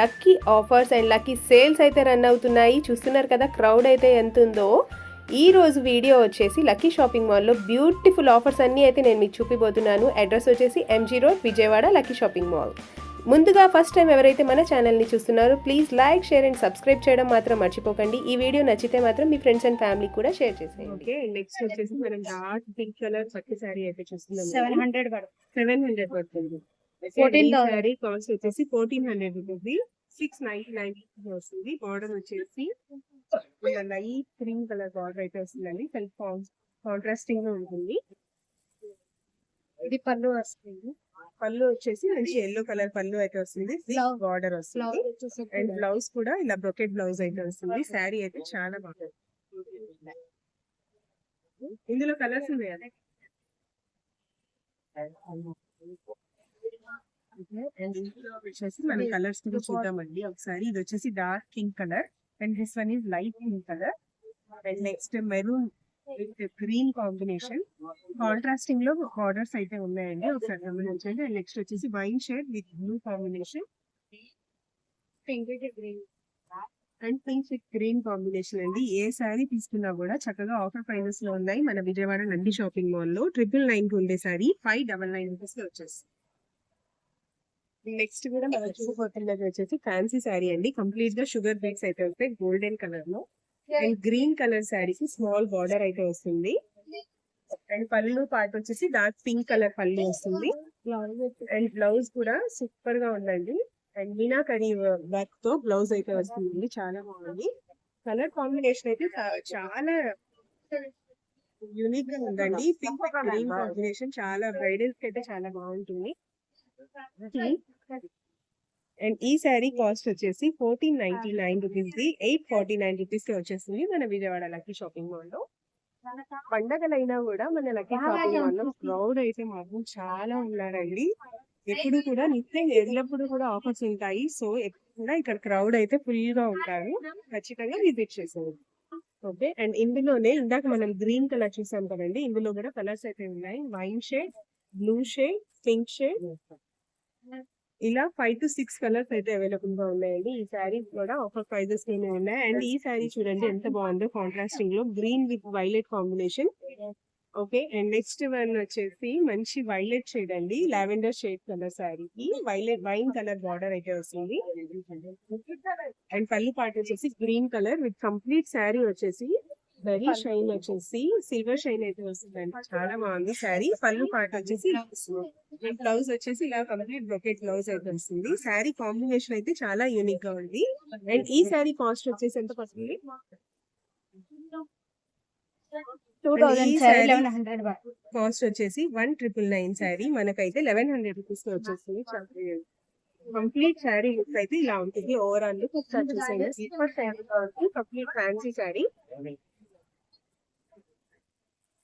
Lucky offers and lucky sales అయితే run అవుతున్నాయి. చూస్తున్నారు కదా క్రౌడ్ అయితే ఎంత ఉందో ఈ రోజు వీడియో వచ్చేసి లక్కీ షాపింగ్ మాల్లో బ్యూటిఫుల్ ఆఫర్స్ అన్నీ అయితే నేను మీకు చూపిపోతున్నాను అడ్రస్ వచ్చేసి MG road Vijayawada lucky shopping mall. ముందుగా ఫస్ట్ టైం ఎవరైతే మన ఛానల్ని చూస్తున్నారో please like share and subscribe చేయడం మాత్రం మర్చిపోకండి. ఈ వీడియో నచ్చితే మాత్రం మీ ఫ్రెండ్స్ అండ్ ఫ్యామిలీ కూడా షేర్ చేసేయండి. ఓకే నెక్స్ట్ వచ్చేసి మనం డార్క్ పింక్ కలర్ పట్టు సారీ అయితే చూస్తున్నాం సెవెన్ హండ్రెడ్ సెవెన్ హండ్రెడ్ పడుతుంది. 14,000. సారీ కాస్ట్ వచ్చేసి ఫోర్టీన్ హండ్రెడ్ ఉంటుంది సిక్స్ నైన్టీ నైన్ వస్తుంది. బార్డర్ వచ్చేసి లైట్ క్రీమ్ కలర్ బార్డర్ అయితే వస్తుందండి. సెల్ఫ్ కాంట్రాస్టింగ్గా ఉంటుంది. ఇది పళ్ళు వస్తుంది. పళ్ళు వచ్చేసి మంచి ఎల్లో కలర్ పళ్ళు అయితే వస్తుంది. బార్డర్ వస్తుంది. అండ్ బ్లౌజ్ కూడా ఇలా బ్రొకెట్ బ్లౌజ్ అయితే వస్తుంది. శారీ అయితే చాలా బాగుంది ఇందులో కలర్స్ ఉన్నాయా? వచ్చేసి మనం కలర్స్ కూడా చూద్దామండి ఒకసారి ఇది వచ్చేసి dark pink colour and this one is light pink colour and next maroon with green combination కాంట్రాస్టింగ్లో borders అయితే ఉన్నాయండి. ఒకసారి గమనించండి. అండ్ నెక్స్ట్ వచ్చేసి wine shade with blue combination pink green and pink with green combination అండి. ఏ శారీ తీసుకున్నా కూడా చక్కగా ఆఫర్ ప్రైజెస్లో ఉన్నాయి. మన విజయవాడ నంది షాపింగ్ మాల్లో ట్రిపుల్ నైన్కి ఉండే శారీ ఫైవ్ డబల్ నైన్ రూపీస్లో వచ్చేస్తుంది. నెక్స్ట్ కూడా మనం చూసిపోతున్నది వచ్చేసి ఫ్యాన్సీ శారీ అండి. కంప్లీట్గా షుగర్ బీట్స్ అయితే వస్తాయి గోల్డెన్ కలర్లో. అండ్ గ్రీన్ కలర్ శారీకి స్మాల్ బార్డర్ అయితే వస్తుంది. అండ్ పళ్ళు పార్ట్ వచ్చేసి డార్క్ పింక్ కలర్ పళ్ళు వస్తుంది. అండ్ బ్లౌజ్ కూడా సూపర్గా ఉందండి. అండ్ మీనాకరీ వర్క్తో బ్లౌజ్ అయితే వస్తుంది. చాలా బాగుంది. కలర్ కాంబినేషన్ అయితే చాలా యూనిక్గా ఉందండి. పింక్ గ్రీన్ కాంబినేషన్ చాలా బ్రైడల్స్కి అయితే చాలా బాగుంటుంది. అండ్ ఈ శారీ కాస్ట్ వచ్చేసి fourteen ninety nine rupees the. Eight forty nine రూపీస్కి వచ్చేస్తుంది మన విజయవాడ లక్కీ షాపింగ్ మాల్లో. పండగలైనా కూడా మన లక్కీ షాపింగ్ మాల్లో క్రౌడ్ అయితే మాకు చాలా ఉన్నారండి. ఎప్పుడు కూడా నిత్యం ఎల్లప్పుడు కూడా ఆఫర్స్ ఉంటాయి. సో కూడా ఇక్కడ క్రౌడ్ అయితే ఫుల్గా ఉంటారు. ఖచ్చితంగా విజిట్ చేసేది ఓకే అండ్ ఇందులోనే ఇందాక మనం గ్రీన్ కలర్ చూసాం కదండి. ఇందులో కూడా కలర్స్ అయితే ఉన్నాయి. Wine shade blue shade pink shade ఇలా ఫైవ్ టు సిక్స్ కలర్స్ అయితే అవైలబుల్గా ఉన్నాయండి. ఈ శారీస్ కూడా ఆఫర్ ప్రైజెస్లోనే ఉన్నాయి. అండ్ ఈ శారీ చూడండి ఎంత బాగుందో కాంట్రాస్టింగ్లో green with violet combination okay and next one వచ్చేసి మంచి వైలెట్ షేడ్ అండి. లావెండర్ షేడ్ కలర్ శారీకి. వైలెట్ వైన్ కలర్ బార్డర్ అయితే వస్తుంది. అండ్ పల్లి పార్ట్ వచ్చేసి green colour with complete sari వచ్చేసి వెరీ షైన్ వచ్చేసి సిల్వర్ షైన్ అయితే వస్తుందండి. చాలా బాగుంది. శారీ పళ్ళు పార్ట్ వచ్చేసి బ్లౌజ్ వచ్చేసి ఇలా కంప్లీట్ బ్రొకెట్ బ్లౌజ్ అయితే వస్తుంది. శారీ కాంబినేషన్ అయితే చాలా యూనిక్గా ఉంది. అండ్ ఈ శారీ కాస్ట్ వచ్చేసి ఎంత పడుతుంది? కాస్ట్ వచ్చేసి వన్ ట్రిపుల్ నైన్ శారీ మనకైతే లెవెన్ హండ్రెడ్ రూపీస్లో వచ్చేస్తుంది. కంప్లీట్ శారీ లుక్ అయితే ఇలా ఉంటుంది. ఓవరాల్ లుక్ ఒకసారి చూసేయండి complete fancy sari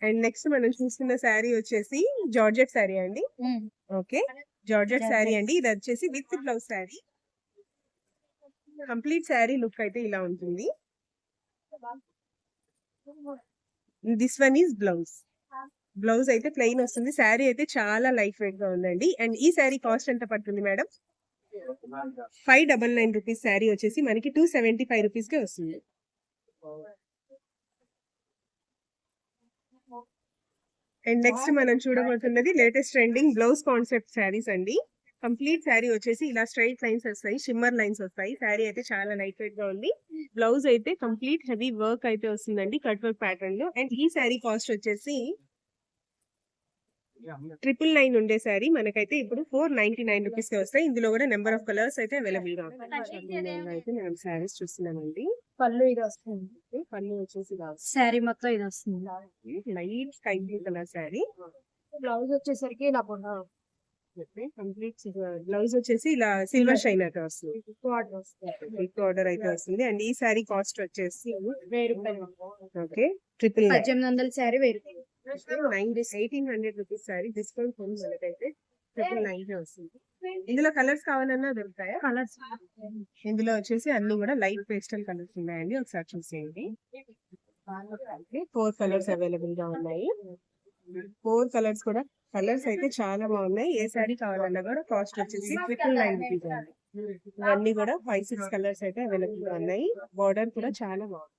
and next మనం చూస్తున్న శారీ వచ్చేసి జార్జెట్ శారీ అండి. ఓకే. జార్జెట్ శారీ అండి. ఇది వచ్చేసి with blouse sari. Complete sari look అయితే ఇలా ఉంటుంది. This one is blouse. Blouse అయితే ప్లెయిన్ వస్తుంది. శారీ అయితే చాలా లైట్ వెయిట్గా ఉందండి. అండ్ ఈ శారీ కాస్ట్ ఎంత పడుతుంది madam? Five double nine rupees sari వచ్చేసి మనకి టూ సెవెంటీ ఫైవ్ రూపీస్ కే వస్తుంది అండ్ నెక్స్ట్ మనం చూడబోతున్నది latest trending blouse concept saris అండి. కంప్లీట్ శారీ వచ్చేసి ఇలా స్ట్రైట్ లైన్స్ వస్తాయి షిమ్మర్ లైన్స్ వస్తాయి. శారీ అయితే చాలా లైట్ వెయిట్గా ఉంది. బ్లౌజ్ అయితే కంప్లీట్ హెవీ వర్క్ అయితే వస్తుందండి కట్ వర్క్ ప్యాటర్న్లో. అండ్ ఈ శారీ కాస్ట్ వచ్చేసి ట్రిపుల్ నైన్ ఉండే శారీ మనకైతే ఇప్పుడు ఫోర్ నైన్టీ నైన్ రూపీస్కి వస్తాయి. ఇందులో కూడా నెంబర్ ఆఫ్ కలర్స్ అయితే అవైలబుల్గా అయితే మనం శారీస్ చూస్తున్నామండి. పళ్ళు ఇది వస్తుంది పళ్ళు వచ్చేసి శారీ మొత్తం ఇది వస్తుంది. Light sky blue colour sari blouse వచ్చేసరికి ఇలా కంప్లీట్ బ్లౌజ్ వచ్చేసి ఇలా సిల్వర్ షైన్ అయితే వస్తుంది. ఆర్డర్ వస్తుంది. బిగ్ ఆర్డర్ అయితే వస్తుంది. అండ్ ఈ శారీ కాస్ట్ వచ్చేసి వెయ్యి రూపాయలు. ఓకే ట్రిపుల్ పద్దెనిమిది వందల శారీ వెయ్యి eighteen hundred rupees sari discount మనకైతే ట్రిపుల్ నైన్ వస్తుంది. ఇందులో కలర్స్ కావాలన్నా దొరుకుతాయా? కలర్స్ ఇందులో వచ్చేసి అన్ని కూడా లైట్ పేస్టల్ కలర్స్ ఉన్నాయండి. ఒకసారి చూసేయండి. ఫోర్ కలర్స్ అవైలబుల్గా ఉన్నాయి. ఫోర్ కలర్స్ కూడా కలర్స్ అయితే చాలా బాగున్నాయి. ఏ శారీ కావాలన్నా కూడా కాస్ట్ వచ్చేసి ట్రిపుల్ నైన్ రూపీస్ అండి. ఇవన్నీ కూడా ఫైవ్ సిక్స్ కలర్స్ అయితే అవైలబుల్గా ఉన్నాయి. బార్డర్ కూడా చాలా బాగుంది.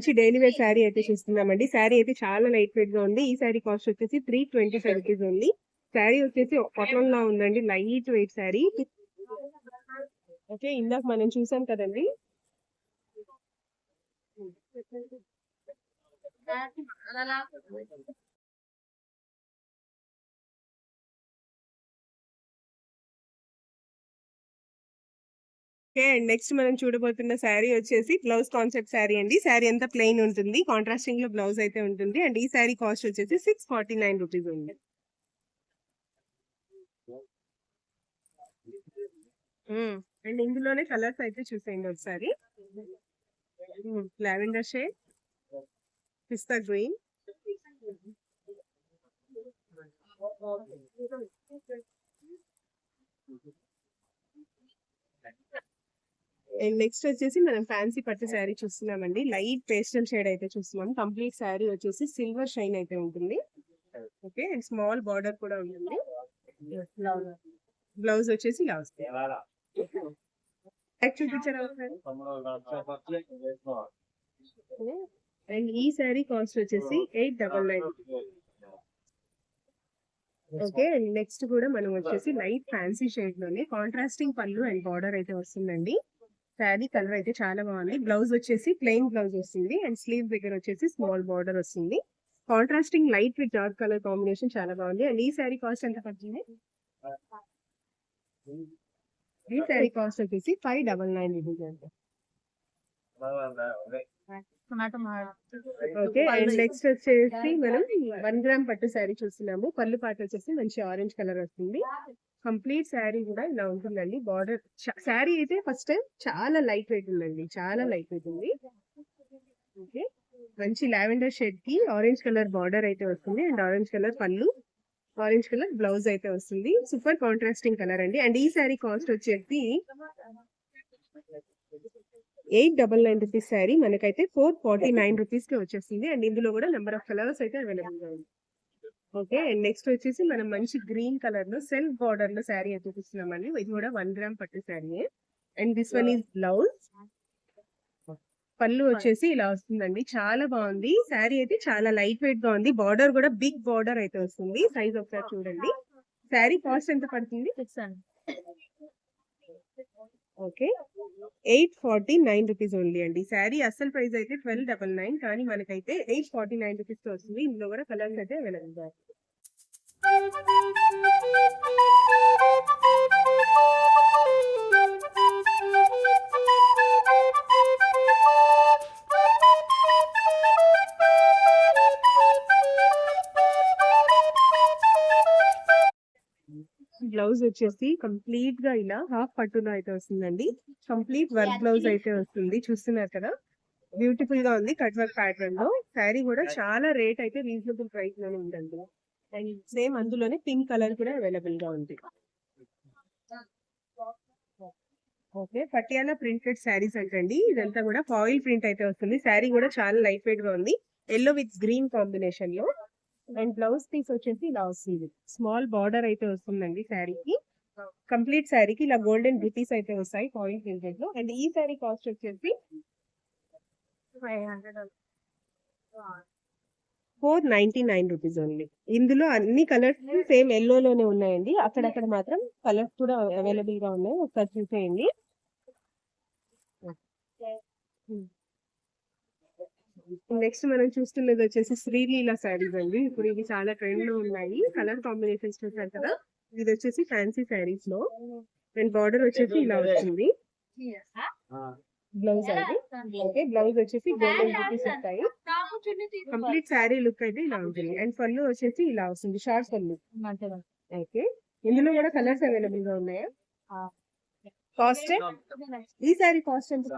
మంచి డైలీ వేర్ శారీ అయితే చూస్తున్నామండి. శారీ అయితే చాలా లైట్ వెయిట్గా ఉంది. ఈ శారీ కాస్ట్ వచ్చేసి త్రీ ట్వంటీ ఫైవ్ రూపీస్ ఉంది. శారీ వచ్చేసి కాటన్ లా ఉందండి. Light weight sari. ఓకే ఇందాక మనం చూసాం కదండి. ఓకే. అండ్ నెక్స్ట్ మనం చూడబోతున్న శారీ వచ్చేసి బ్లౌజ్ కాన్సెప్ట్ శారీ అండి. శారీ అంతా ప్లెయిన్ ఉంటుంది. కాంట్రాస్టింగ్లో బ్లౌజ్ అయితే ఉంటుంది. అండ్ ఈ శారీ కాస్ట్ వచ్చేసి సిక్స్ ఫార్టీ నైన్ రూపీస్ ఉంది అండ్ ఇందులోనే కలర్స్ అయితే చూసేయండి ఒకసారి. Lavender shade. Pista green. And next వచ్చేసి మనం ఫ్యాన్సీ పట్టు శారీ చూస్తున్నామండి. లైట్ పేస్టల్ షేడ్ అయితే చూస్తున్నాం. కంప్లీట్ శారీ వచ్చేసి సిల్వర్ షైన్ అయితే ఉంటుంది. ఓకే అండ్ స్మాల్ బార్డర్ కూడా ఉంటుంది. బ్లౌజ్ వచ్చేసి ఇలా వస్తుంది చూపించారా అండ్ ఈ శారీ కాస్ట్ వచ్చేసి eight double nine okay and next కూడా మనం వచ్చేసి లైట్ ఫ్యాన్సీ షేడ్లోనే కాంట్రాస్టింగ్ పళ్ళు అండ్ బార్డర్ అయితే వస్తుందండి. శారీ కలర్ అయితే చాలా బాగుంది. బ్లౌజ్ వచ్చేసి ప్లెయిన్ బ్లౌజ్ వస్తుంది. అండ్ స్లీవ్ దగ్గర వచ్చేసి స్మాల్ బార్డర్ వస్తుంది. Contrasting light with dark colour combination చాలా బాగుంది. అండ్ ఈ శారీ కాస్ట్ ఎంత పడుతుంది? ఈ శారీ కాస్ట్ వచ్చేసి ఫైవ్ డబల్ నైన్ రూపీస్ అండి. ఓకే. అండ్ నెక్స్ట్ వచ్చేసి మనం వన్ గ్రామ్ పట్టు శారీ చూస్తున్నాము. పళ్ళు పాట వచ్చేసి మంచి ఆరెంజ్ కలర్ వస్తుంది. కంప్లీట్ శారీ కూడా ఇలా ఉంటుందండి. బార్డర్ శారీ అయితే ఫస్ట్ టైం చాలా లైట్ వెయిట్ ఉందండి. చాలా లైట్ వెయిట్ ఉంది. ఓకే. మంచి లావెండర్ షేడ్కి ఆరెంజ్ కలర్ బార్డర్ అయితే వస్తుంది. అండ్ ఆరెంజ్ కలర్ పళ్ళు ఆరెంజ్ కలర్ బ్లౌజ్ అయితే వస్తుంది. సూపర్ కాంట్రాస్టింగ్ కలర్ అండి. అండ్ ఈ శారీ కాస్ట్ వచ్చేసి eight double nine rupees sari. మనకైతే ఫోర్ ఫార్టీ నైన్ రూపీస్కి వచ్చేస్తుంది అండ్ ఇందులో కూడా నెంబర్ ఆఫ్ కలర్స్ అయితే అవైలబుల్గా ఉంది. ఓకే. అండ్ నెక్స్ట్ వచ్చేసి మనం మంచి గ్రీన్ కలర్లో సెల్ఫ్ బార్డర్లో శారీ అయితే చూస్తున్నామండి ఇది కూడా వన్ గ్రామ్ పట్టు sari. And this one is blouse. పళ్ళు వచ్చేసి ఇలా వస్తుందండి. చాలా బాగుంది. శారీ అయితే చాలా లైట్ వెయిట్గా ఉంది. బార్డర్ కూడా బిగ్ బార్డర్ అయితే వస్తుంది. సైజ్ ఒకసారి చూడండి. శారీ కాస్ట్ ఎంత పడుతుంది? Okay. Eight forty nine rupees only అండి. శారీ అసలు ప్రైస్ అయితే ట్వెల్వ్ డబల్ నైన్ కానీ మనకైతే ఎయిట్ ఫార్టీ నైన్ రూపీస్తో వస్తుంది. ఇందులో కూడా కలర్స్ అయితే అవైలబుల్ బ్లౌజ్ వచ్చేసి కంప్లీట్గా ఇలా హాఫ్ పట్టులో అయితే వస్తుందండి. కంప్లీట్ వర్క్ బ్లౌజ్ అయితే వస్తుంది. చూస్తున్నారు కదా? బ్యూటిఫుల్గా ఉంది కట్ వర్క్ ప్యాటర్న్లో. శారీ కూడా చాలా రేట్ అయితే రీజనబుల్ ప్రైస్లోనే ఉందండి. అండ్ సేమ్ అందులోనే పింక్ కలర్ కూడా అవైలబుల్గా ఉంది. ఓకే పటియాలా ప్రింటెడ్ శారీస్ అంటండి. ఇదంతా కూడా ఫాయిల్ ప్రింట్ అయితే వస్తుంది. శారీ కూడా చాలా లైట్ వెయిట్గా ఉంది. ఎల్లో విత్ గ్రీన్ కాంబినేషన్లో. అండ్ బ్లౌజ్ పీస్ వచ్చేసి ఇలా వస్తుంది. స్మాల్ బార్డర్ అయితే వస్తుందండి శారీకి. కంప్లీట్ శారీకి ఇలా గోల్డెన్ బ్రిటీస్ అయితే వస్తాయి ఫాయిల్ ప్రింటెడ్లో అండ్ ఈ శారీ కాస్ట్ వచ్చేసి four ninety nine rupees only ఇందులో అన్ని కలర్స్ సేమ్ ఎల్లో లోనే ఉన్నాయండి. అక్కడక్కడ మాత్రం కలర్స్ కూడా అవైలబుల్గా ఉన్నాయి. ఒకసారి చూసేయండి. నెక్స్ట్ మనం చూస్తున్నది వచ్చేసి శ్రీలీల శారీస్ అండి. ఇప్పుడు ఇవి చాలా ట్రెండ్లో ఉన్నాయి. కలర్ కాంబినేషన్స్ చూసారు కదా. ఇది వచ్చేసి ఫ్యాన్సీ శారీస్లో. అండ్ బార్డర్ వచ్చేసి ఇలా వచ్చింది. బ్లౌజ్ అది. ఓకే బ్లౌజ్ వచ్చేసి గోల్డెన్ బూటీస్ వస్తాయి. కంప్లీట్ శారీ లుక్ అయితే ఇలా ఉంటుంది. అండ్ పళ్ళు వచ్చేసి ఇలా వస్తుంది. షార్ట్ పళ్ళు ఓకే ఇందులో కూడా కలర్స్ అవైలబుల్గా ఉన్నాయా? కాస్ట్ ఈ సారీ కాస్ట్ ఎంత?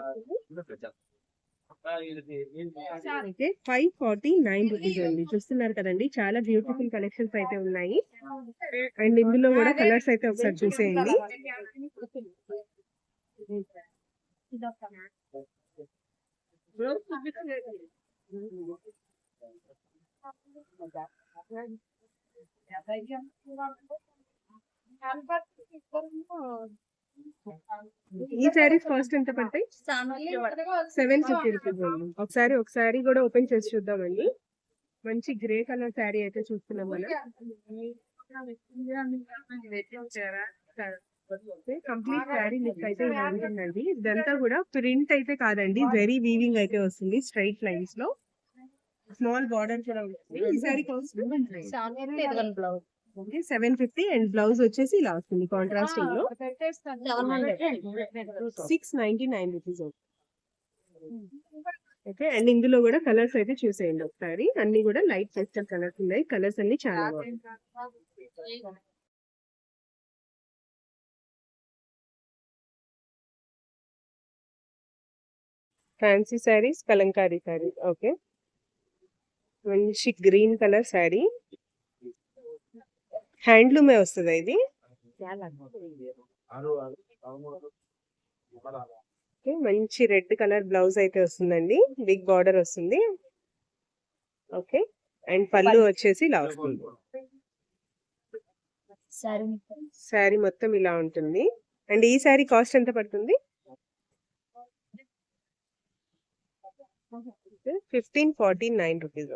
అయితే ఫైవ్ ఫార్టీ నైన్ రూపీస్ అండి. చూస్తున్నారు కదండి చాలా బ్యూటిఫుల్ కలెక్షన్స్ అయితే ఉన్నాయి. అండ్ ఇందులో కూడా కలర్స్ అయితే ఒకసారి చూసేయండి. ఈ సారీస్ కాస్ట్ ఎంత పడతాయి సెవెన్ ఫిఫ్టీ రూపీస్ అండి. ఒకసారి ఒకసారి కూడా ఓపెన్ చేసి చూద్దామండి. మంచి గ్రే కలర్ శారీ అయితే చూస్తున్నాం మనం. కంప్లీట్ శారీ లుక్ అయితే ఉంటుందండి. ఇదంతా కూడా ప్రింట్ అయితే కాదండి వెరీ వీవింగ్ అయితే వస్తుంది స్ట్రైట్ లైన్స్లో. స్మాల్ బార్డర్ కూడా ఉంటుంది. ఈ sari cost blouse okay seven fifty and blouse వచ్చేసి ఇలా వస్తుంది కాంట్రాస్టింగ్లో six ninety nine rupees okay. And ఇందులో కూడా కలర్స్ అయితే చూసేయండి ఒకసారి. అన్ని కూడా లైట్ పేస్టల్ కలర్స్ ఉన్నాయి. కలర్స్ అన్ని చాలా బాగున్నాయి. ఫ్యాన్సీ శారీస్ కలంకారీ శారీ ఓకే మంచి గ్రీన్ కలర్ శారీ హ్యాండ్లూమే వస్తుంది ఇది? ఓకే, మంచి రెడ్ కలర్ బ్లౌజ్ అయితే వస్తుందండి. బిగ్ బార్డర్ వస్తుంది. ఓకే అండ్ పళ్ళు వచ్చేసి ఇలా వస్తుంది. శారీ మొత్తం ఇలా ఉంటుంది. అండ్ ఈ శారీ కాస్ట్ ఎంత పడుతుంది? Fifteen forty nine rupees.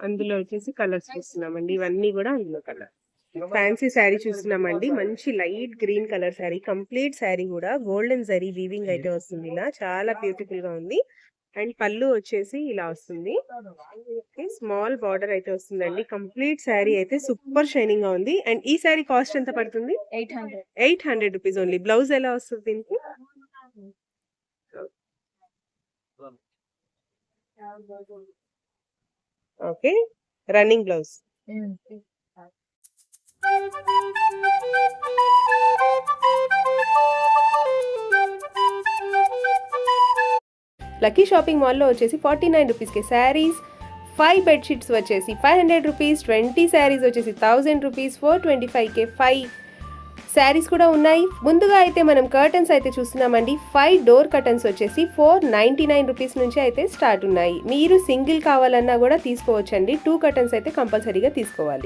అందులో వచ్చేసి కలర్స్ చూస్తున్నామండి. ఇవన్నీ కూడా అందులో కలర్. ఫ్యాన్సీ శారీ చూస్తున్నామండి. మంచి light green colour sari complete sari కూడా. గోల్డెన్ జరీ వీవింగ్ అయితే వస్తుంది ఇలా. చాలా బ్యూటిఫుల్గా ఉంది. అండ్ పళ్ళు వచ్చేసి ఇలా వస్తుంది. స్మాల్ బార్డర్ అయితే వస్తుందండి. కంప్లీట్ శారీ అయితే సూపర్ షైనింగ్గా ఉంది. అండ్ ఈ శారీ కాస్ట్ ఎంత పడుతుంది? Eight hundred eight hundred rupees only blouse ఎలా వస్తుంది దీనికి? Okay? Running blouse. Lucky shopping మాల్లో వచ్చేసి ఫార్టీ నైన్ రూపీస్కి శారీస్ ఫైవ్ బెడ్షీట్స్ వచ్చేసి five hundred rupees twenty saris వచ్చేసి థౌజండ్ రూపీస్ ఫోర్ ట్వంటీ ఫైవ్కే ఫైవ్ శారీస్ కూడా ఉన్నాయి. ముందుగా అయితే మనం కర్టన్స్ అయితే చూస్తున్నామండి. ఫైవ్ డోర్ కర్టన్స్ వచ్చేసి ఫోర్ నైంటీ నైన్ రూపీస్ నుంచి అయితే స్టార్ట్ ఉన్నాయి. మీరు సింగిల్ కావాలన్నా కూడా తీసుకోవచ్చండి. టూ కర్టన్స్ అయితే కంపల్సరీగా తీసుకోవాలి.